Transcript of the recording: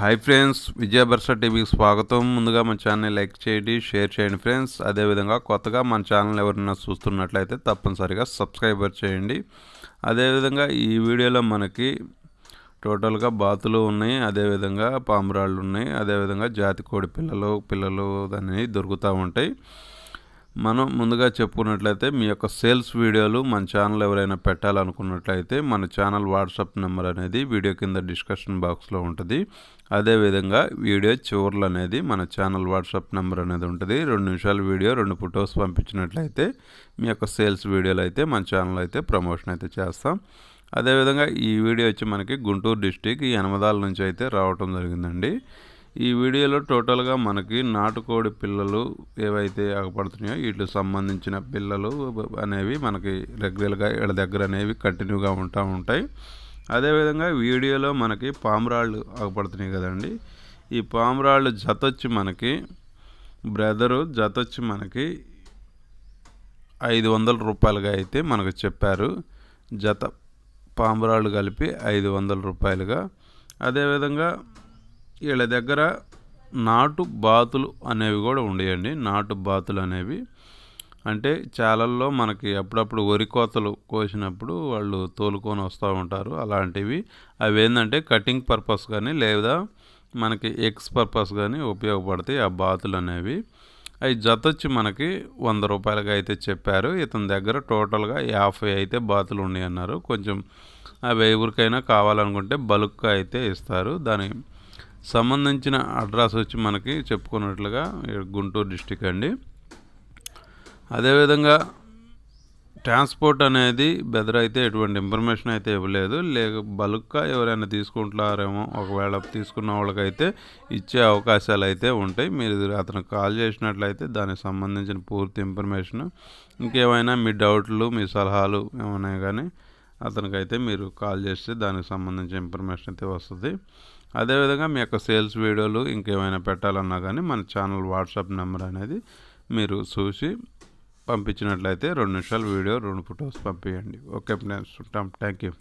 Hi friends విజయభర్ష టీవీకి స్వాగతం. ముందుగా మన ఛానల్ లైక్ చేయండి షేర్ చేయండి ఫ్రెండ్స్ అదేవిధంగా కొత్తగా మన ఛానల్ ఎవరైనా చూస్తున్నట్లయితే తప్పనిసరిగా సబ్స్క్రైబర్ చేయండి. అదేవిధంగా ఈ వీడియోలో మనకి టోటల్గా బాతులు ఉన్నాయి అదేవిధంగా పామురాళ్ళు ఉన్నాయి అదేవిధంగా జాతి కోడి పిల్లలు పిల్లలు అనేవి దొరుకుతూ ఉంటాయి. మనం ముందుగా చెప్పుకున్నట్లయితే మీ యొక్క సేల్స్ వీడియోలు మన ఛానల్ ఎవరైనా పెట్టాలనుకున్నట్లయితే మన ఛానల్ వాట్సాప్ నెంబర్ అనేది వీడియో కింద డిస్కషన్ బాక్స్లో ఉంటుంది. అదేవిధంగా వీడియో చివర్లు అనేది మన ఛానల్ వాట్సాప్ నెంబర్ అనేది ఉంటుంది. రెండు నిమిషాల వీడియో రెండు ఫొటోస్ పంపించినట్లయితే మీ యొక్క సేల్స్ వీడియోలు అయితే మన ఛానల్ అయితే ప్రమోషన్ అయితే చేస్తాం. అదేవిధంగా ఈ వీడియో వచ్చి మనకి గుంటూరు డిస్టిక్ ఎనమదాల నుంచి అయితే రావటం జరిగిందండి. ఈ వీడియోలో టోటల్గా మనకి నాటుకోడి పిల్లలు ఏవైతే ఆగపడుతున్నాయో వీటికి సంబంధించిన పిల్లలు అనేవి మనకి రెగ్యులర్గా వీళ్ళ దగ్గర అనేవి కంటిన్యూగా ఉంటా ఉంటాయి. అదేవిధంగా వీడియోలో మనకి పామురాళ్ళు ఆగపడుతున్నాయి కదండి. ఈ పామురాళ్ళు జత వచ్చి మనకి బ్రదరు జత వచ్చి మనకి ఐదు వందల రూపాయలుగా అయితే మనకు చెప్పారు. జత పామురాళ్ళు కలిపి ఐదు వందల రూపాయలుగా. అదేవిధంగా వీళ్ళ దగ్గర నాటు బాతులు అనేవి కూడా ఉండేయండి. నాటు బాతులు అనేవి. అంటే చాలల్లో మనకి అప్పుడప్పుడు వరి కోతలు కోసినప్పుడు వాళ్ళు తోలుకొని వస్తూ ఉంటారు. అలాంటివి. అవి ఏంటంటే కటింగ్ పర్పస్ కానీ లేదా మనకి ఎగ్స్ పర్పస్ కానీ ఉపయోగపడతాయి ఆ బాతులు అనేవి. అవి జత వచ్చి మనకి వంద రూపాయలుగా అయితే చెప్పారు. ఇతని దగ్గర టోటల్గా యాభై అయితే బాతులు ఉన్నాయి అన్నారు కొంచెం అవి ఎవరికైనా కావాలనుకుంటే బల్క్గా అయితే ఇస్తారు. దాని సంబంధించిన అడ్రస్ వచ్చి మనకి చెప్పుకున్నట్లుగా గుంటూరు డిస్టిక్ అండి. అదేవిధంగా ట్రాన్స్పోర్ట్ అనేది బెదర్ అయితే ఎటువంటి ఇన్ఫర్మేషన్ అయితే ఇవ్వలేదు. లేక బల్క్గా ఎవరైనా తీసుకుంటున్నారేమో ఒకవేళ తీసుకున్న వాళ్ళకైతే ఇచ్చే అవకాశాలు అయితే ఉంటాయి. మీరు అతను కాల్ చేసినట్లయితే దానికి సంబంధించిన పూర్తి ఇన్ఫర్మేషన్. ఇంకేమైనా మీ డౌట్లు మీ సలహాలు ఏమైనా కానీ అతనికైతే మీరు కాల్ చేస్తే దానికి సంబంధించిన ఇన్ఫర్మేషన్ అయితే వస్తుంది. అదేవిధంగా మీ యొక్క సేల్స్ వీడియోలు ఇంకేమైనా పెట్టాలన్నా కానీ మన ఛానల్ వాట్సాప్ నెంబర్ అనేది మీరు చూసి పంపించినట్లయితే రెండు నిమిషాలు వీడియో రెండు ఫొటోస్ పంపించండి ఓకే ఫ్రెండ్స్ ఉంటాం. Thank you.